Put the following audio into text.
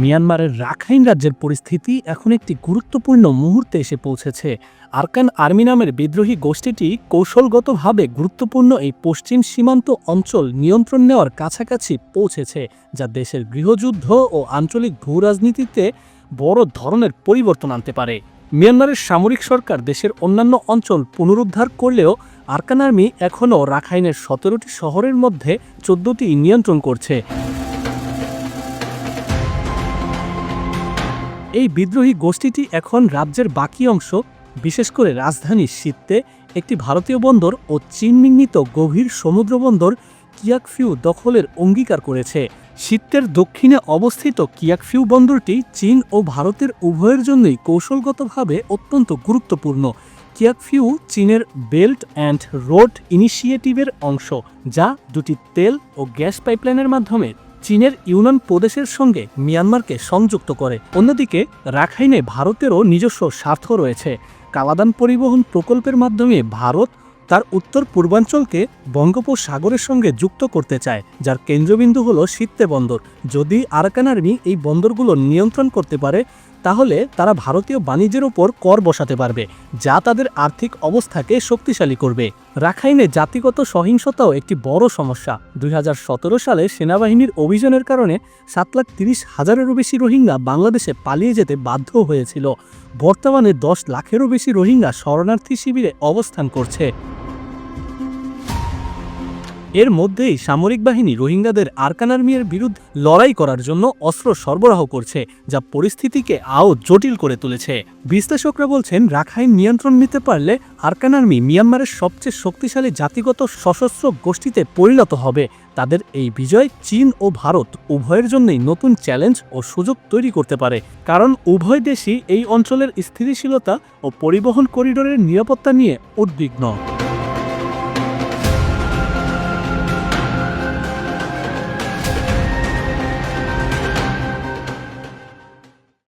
মিয়ানমারের রাখাইন রাজ্যের পরিস্থিতি এখন একটি গুরুত্বপূর্ণ মুহূর্তে এসে পৌঁছেছে। আরকান আর্মি নামের বিদ্রোহী গোষ্ঠীটি কৌশলগতভাবে গুরুত্বপূর্ণ এই পশ্চিম সীমান্ত অঞ্চল নিয়ন্ত্রণ নেওয়ার কাছাকাছি পৌঁছেছে, যা দেশের গৃহযুদ্ধ ও আঞ্চলিক ভূরাজনীতিতে বড় ধরনের পরিবর্তন আনতে পারে। মিয়ানমারের সামরিক সরকার দেশের অন্যান্য অঞ্চল পুনরুদ্ধার করলেও আরকান আর্মি এখনও রাখাইনের সতেরোটি শহরের মধ্যে চোদ্দটি নিয়ন্ত্রণ করছে। এই বিদ্রোহী গোষ্ঠীটি এখন রাজ্যের বাকি অংশ, বিশেষ করে রাজধানী শীতে একটি ভারতীয় বন্দর ও চীন নির্মিত গভীর সমুদ্র বন্দর কিয়াকফিউ দখলের অঙ্গীকার করেছে। শীতের দক্ষিণে অবস্থিত কিয়াকফিউ বন্দরটি চীন ও ভারতের উভয়ের জন্যই কৌশলগতভাবে অত্যন্ত গুরুত্বপূর্ণ। কিয়াকফিউ চীনের বেল্ট অ্যান্ড রোড ইনিশিয়েটিভের অংশ, যা দুটি তেল ও গ্যাস পাইপলাইনের মাধ্যমে চীনের ইউনান প্রদেশের সঙ্গে মিয়ানমারকে সংযুক্ত করে। অন্যদিকে, রাখাইনে ভারতেরও নিজস্ব স্বার্থ রয়েছে। কালাদান পরিবহন প্রকল্পের মাধ্যমে ভারত তার উত্তর পূর্বাঞ্চলকে বঙ্গোপসাগরের সঙ্গে যুক্ত করতে চায়, যার কেন্দ্রবিন্দু হল সিত্তে বন্দর। যদি আরাকান আর্মি এই বন্দরগুলো নিয়ন্ত্রণ করতে পারে তাহলে তারা ভারতীয় বাণিজ্যের ওপর কর বসাতে পারবে, যা তাদের আর্থিক অবস্থাকে শক্তিশালী করবে। রাখাইনে জাতিগত সহিংসতাও একটি বড় সমস্যা। দুই হাজার সতেরো সালে সেনাবাহিনীর অভিযানের কারণে সাত লাখ তিরিশ হাজারেরও বেশি রোহিঙ্গা বাংলাদেশে পালিয়ে যেতে বাধ্য হয়েছিল। বর্তমানে দশ লাখেরও বেশি রোহিঙ্গা শরণার্থী শিবিরে অবস্থান করছে। এর মধ্যেই সামরিক বাহিনী রোহিঙ্গাদের আরকান আর্মির বিরুদ্ধে লড়াই করার জন্য অস্ত্র সরবরাহ করছে, যা পরিস্থিতিকে আও জটিল করে তুলেছে। বিশ্লেষকরা বলছেন, রাখাইন নিয়ন্ত্রণ নিতে পারলে আরকান আর্মি মিয়ানমারের সবচেয়ে শক্তিশালী জাতিগত সশস্ত্র গোষ্ঠীতে পরিণত হবে। তাদের এই বিজয় চীন ও ভারত উভয়ের জন্যই নতুন চ্যালেঞ্জ ও সুযোগ তৈরি করতে পারে। কারণ উভয় দেশই এই অঞ্চলের স্থিতিশীলতা ও পরিবহন করিডোরের নিরাপত্তা নিয়ে উদ্বিগ্ন।